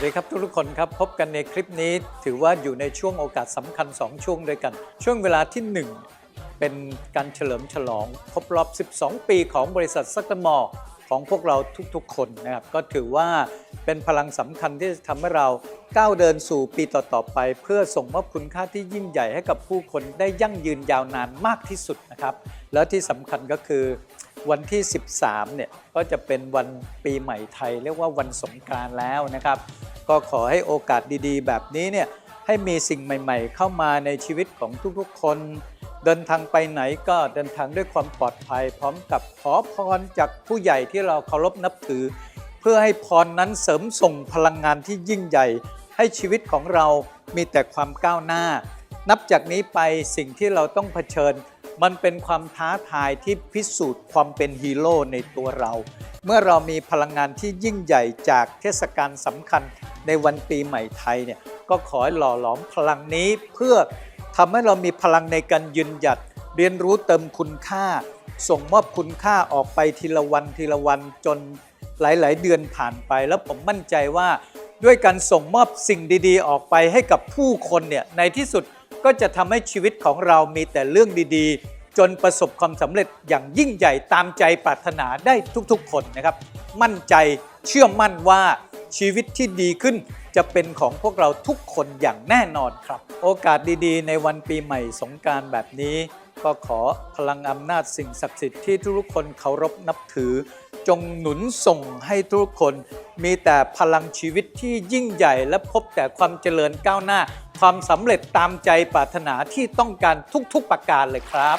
วัสดีครับทุกๆคนครับพบกันในคลิปนี้ถือว่าอยู่ในช่วงโอกาสสำคัญ 2 ช่วงด้วยกัน ช่วงเวลาที่ 1 เป็นการเฉลิมฉลองครบรอบ 12 ปีของบริษัทซักตมอของพวกเราทุกๆคนนะครับก็ถือว่าเป็นพลังสำคัญที่จะทำให้เราก้าวเดินสู่ปีต่อๆไป เพื่อส่งมอบคุณค่าที่ยิ่งใหญ่ให้กับผู้คนได้ยั่งยืนยาวนานมากที่สุดนะครับแล้วที่สำคัญก็คือวันที่ 13 เนี่ย ก็จะเป็นวันปีใหม่ไทย เรียกว่าวันสงกรานต์แล้วนะครับ ก็ขอให้โอกาสดีๆ แบบนี้เนี่ยให้มีสิ่งใหม่ ๆ เข้ามาในชีวิตของทุกๆคน เดินทางไปไหนก็เดินทางด้วยความปลอดภัย พร้อมกับขอพรจากผู้ใหญ่ที่เราเคารพนับถือ เพื่อให้พรนั้นเสริมส่งพลังงานที่ยิ่งใหญ่ ให้ชีวิตของเรามีแต่ความก้าวหน้า นับจากนี้ไปสิ่งที่เราต้องเผชิญ มันเป็นความท้าทายที่พิสูจน์ความเป็นฮีโร่ในตัวเรา เมื่อเรามีพลังงานที่ยิ่งใหญ่จากเทศกาลสำคัญ ในวันปีใหม่ไทยเนี่ยก็ขอให้หล่อหลอมพลังนี้เพื่อทำให้เรามีพลังในการยืนหยัดเรียนรู้เติมคุณค่า ส่งมอบคุณค่าออกไปทีละวันทีละวันจนหลาย ๆ เดือนผ่านไป แล้วผมมั่นใจว่า ด้วยการส่งมอบสิ่งดี ๆ ออกไปให้กับผู้คนเนี่ยในที่สุดก็จะทำให้ชีวิตของเรามีแต่เรื่องดีๆ จนประสบความสำเร็จอย่างยิ่งใหญ่ตามใจปรารถนาได้ทุกๆ คนนะครับ มั่นใจเชื่อมั่นว่า ชีวิตที่ดีขึ้น จะเป็นของพวกเราทุกคนอย่างแน่นอนครับ โอกาสดีๆ ในวันปีใหม่สงการแบบนี้ ก็ขอพลังอำนาจสิ่งศักดิ์สิทธิ์ที่ทุกคนเคารพนับถือ จงหนุนส่งให้ทุกคน มีแต่พลังชีวิตที่ยิ่งใหญ่และพบแต่ความเจริญก้าวหน้า ความสำเร็จตามใจปรารถนาที่ต้องการทุกๆประการเลยครับ